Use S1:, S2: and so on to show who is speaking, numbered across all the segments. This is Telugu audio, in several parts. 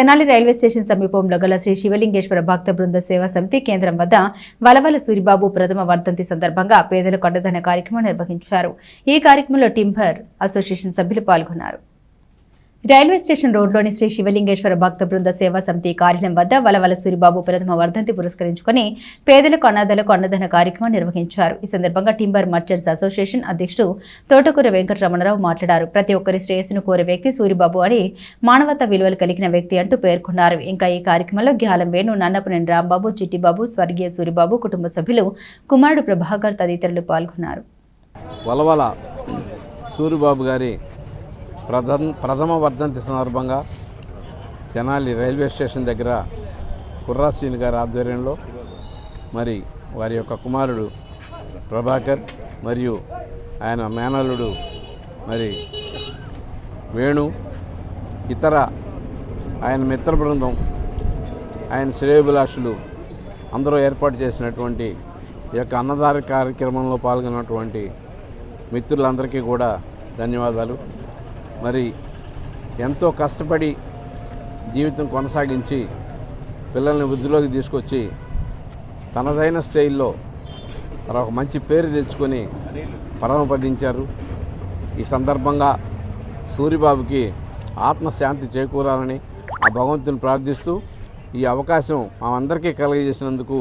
S1: తెనాలి రైల్వే స్టేషన్ సమీపంలో గల శ్రీ శివలింగేశ్వర భక్త బృంద సేవా సమితి కేంద్రం వద్ద వలవల సూరిబాబు ప్రథమ వర్ధంతి సందర్భంగా పేదలకు అండదాన కార్యక్రమం నిర్వహించారు. ఈ కార్యక్రమంలో టింబర్ అసోసియేషన్ సభ్యులు పాల్గొన్నారు. రైల్వే స్టేషన్ రోడ్లోని శ్రీ శివలింగేశ్వర భక్త బృంద సేవా సమితి కార్యాలయం వద్ద వలవల సూరిబాబు ప్రథమ వర్ధంతి పురస్కరించుకుని పేదలకు అనాథలకు అన్నదాన కార్యక్రమం నిర్వహించారు. ఈ సందర్భంగా టింబర్ మర్చర్స్ అసోసియేషన్ అధ్యక్షుడు తోటకూర వెంకటరమణరావు మాట్లాడారు. ప్రతి ఒక్కరి శ్రేయస్సును కోరే వ్యక్తి సూరిబాబు అని మానవత విలువలు కలిగిన వ్యక్తి అంటూ పేర్కొన్నారు. ఇంకా ఈ కార్యక్రమంలో గ్యాలం వేణు నన్నపనేని రాంబాబు చిట్టిబాబు స్వర్గీయ సూరిబాబు కుటుంబ సభ్యులు కుమారుడు ప్రభాకర్ తదితరులు పాల్గొన్నారు.
S2: వలవల సూరిబాబు గారి ప్రథమ ప్రథమ వర్ధంతి సందర్భంగా తెనాలి రైల్వే స్టేషన్ దగ్గర కుర్రాసీని గారి ఆధ్వర్యంలో మరి వారి యొక్క కుమారుడు ప్రభాకర్ మరియు ఆయన మేనల్లుడు మరి వేణు ఇతర ఆయన మిత్ర బృందం ఆయన శ్రేయభిలాషులు అందరూ ఏర్పాటు చేసినటువంటి ఈ యొక్క అన్నదాన కార్యక్రమంలో పాల్గొన్నటువంటి మిత్రులందరికీ కూడా ధన్యవాదాలు. మరి ఎంతో కష్టపడి జీవితం కొనసాగించి పిల్లల్ని వృద్ధిలోకి తీసుకొచ్చి తనదైన స్టైల్లో మరి ఒక మంచి పేరు తెచ్చుకొని పరమపదించారు ఈ సందర్భంగా సూరిబాబుకి ఆత్మశాంతి చేకూరాలని ఆ భగవంతుని ప్రార్థిస్తూ ఈ అవకాశం మా అందరికీ కలగజేసినందుకు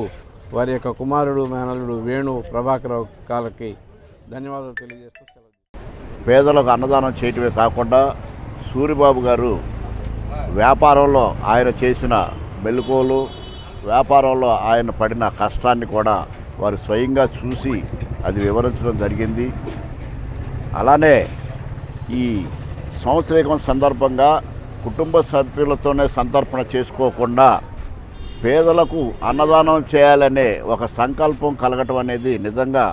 S2: వారి యొక్క కుమారుడు మేనలుడు వేణు ప్రభాకర్ కాలకి ధన్యవాదాలు తెలియజేస్తూ సెలవు
S3: పేదలకు అన్నదానం చేయటమే కాకుండా సూరిబాబు గారు వ్యాపారంలో ఆయన చేసిన మెలుకోలు వ్యాపారంలో ఆయన పడిన కష్టాన్ని కూడా వారు స్వయంగా చూసి అది వివరించడం జరిగింది. అలానే ఈ సంవత్సరీకం సందర్భంగా కుటుంబ సభ్యులతోనే సంతర్పణ చేసుకోకుండా పేదలకు అన్నదానం చేయాలనే ఒక సంకల్పం కలగటం అనేది నిజంగా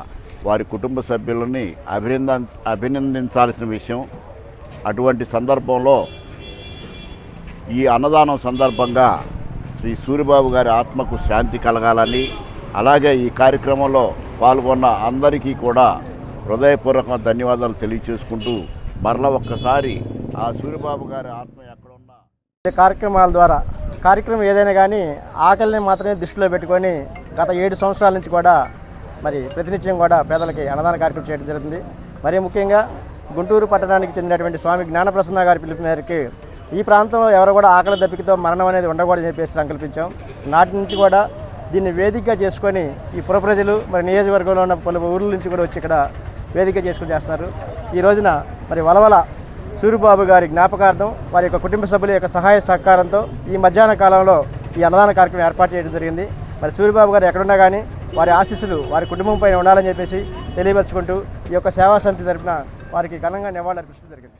S3: వారి కుటుంబ సభ్యులని అభినంద అభినందించాల్సిన విషయం అటువంటి సందర్భంలో ఈ అన్నదానం సందర్భంగా శ్రీ సూరిబాబు గారి ఆత్మకు శాంతి కలగాలని అలాగే ఈ కార్యక్రమంలో పాల్గొన్న అందరికీ కూడా హృదయపూర్వక ధన్యవాదాలు తెలియచేసుకుంటూ మరల ఒక్కసారి ఆ సూరిబాబు గారి ఆత్మ ఎక్కడున్నా?
S4: ఈ కార్యక్రమాల ద్వారా కార్యక్రమం ఏదైనా కానీ ఆకలిని మాత్రమే దృష్టిలో పెట్టుకొని గత ఏడు సంవత్సరాల నుంచి కూడా మరి ప్రతినిత్యం కూడా పేదలకి అన్నదాన కార్యక్రమం చేయడం జరుగుతుంది. మరి ముఖ్యంగా గుంటూరు పట్టణానికి చెందినటువంటి స్వామి జ్ఞానప్రసన్న గారి పిలుపు మేరకు ఈ ప్రాంతంలో ఎవరు కూడా ఆకలి దప్పికతో మరణం అనేది ఉండకూడదని చెప్పేసి సంకల్పించాం. నాటి నుంచి కూడా దీన్ని వేదికగా చేసుకొని ఈ పుర ప్రజలు మరి నియోజకవర్గంలో ఉన్న పలు ఊర్ల నుంచి కూడా వచ్చి ఇక్కడ వేదిక చేసుకుని చేస్తున్నారు. ఈ రోజున మరి వలవల సూరిబాబు గారి జ్ఞాపకార్థం వారి యొక్క కుటుంబ సభ్యుల యొక్క సహాయ సహకారంతో ఈ మధ్యాహ్న కాలంలో ఈ అన్నదాన కార్యక్రమం ఏర్పాటు చేయడం జరిగింది. మరి సూరిబాబు గారు ఎక్కడున్నా కానీ వారి ఆశీస్సులు వారి కుటుంబం పైన ఉండాలని చెప్పేసి తెలియపరచుకుంటూ ఈ యొక్క సేవా సమితి తరపున వారికి ఘనంగా నివాళులు అర్పించడం జరిగింది.